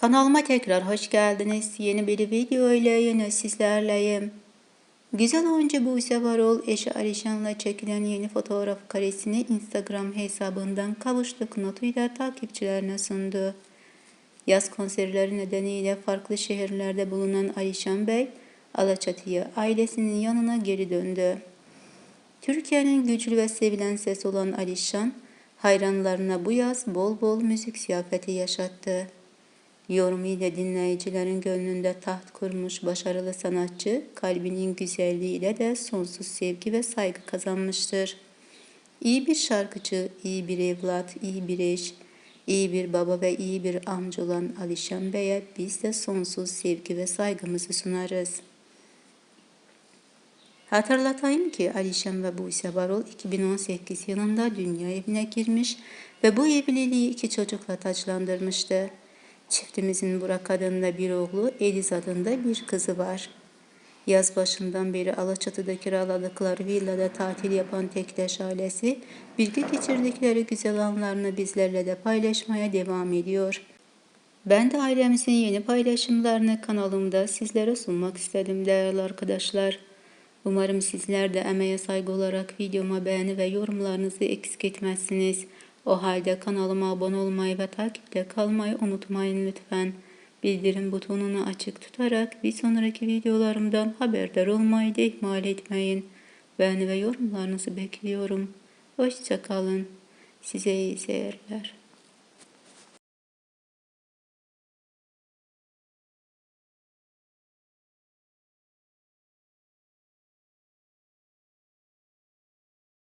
Kanalıma tekrar hoş geldiniz. Yeni bir video ile yine sizlerleyim. Güzel oyuncu Buse Varol eşi Alişan'la çekilen yeni fotoğraf karesini Instagram hesabından kavuştuk notuyla takipçilerine sundu. Yaz konserleri nedeniyle farklı şehirlerde bulunan Alişan Bey, Alaçatı'ya ailesinin yanına geri döndü. Türkiye'nin güçlü ve sevilen sesi olan Alişan, hayranlarına bu yaz bol bol müzik ziyafeti yaşattı. Yorumuyla dinleyicilerin gönlünde taht kurmuş başarılı sanatçı, kalbinin güzelliğiyle de sonsuz sevgi ve saygı kazanmıştır. İyi bir şarkıcı, iyi bir evlat, iyi bir eş, iyi bir baba ve iyi bir amca olan Alişan Bey'e biz de sonsuz sevgi ve saygımızı sunarız. Hatırlatayım ki Alişan ve Buse Barol 2018 yılında dünya evine girmiş ve bu evliliği iki çocukla taçlandırmıştı. Çiftimizin Burak adında bir oğlu, Eliz adında bir kızı var. Yaz başından beri Alaçatı'da kiraladıkları villada tatil yapan Tekleş ailesi, birlikte geçirdikleri güzel anlarını bizlerle de paylaşmaya devam ediyor. Ben de ailemizin yeni paylaşımlarını kanalımda sizlere sunmak istedim değerli arkadaşlar. Umarım sizler de emeğe saygı olarak videoma beğeni ve yorumlarınızı eksik etmezsiniz. O halde kanalıma abone olmayı ve takipte kalmayı unutmayın lütfen. Bildirim butonunu açık tutarak bir sonraki videolarımdan haberdar olmayı da ihmal etmeyin. Beğeni ve yorumlarınızı bekliyorum. Hoşçakalın. Size iyi seyirler.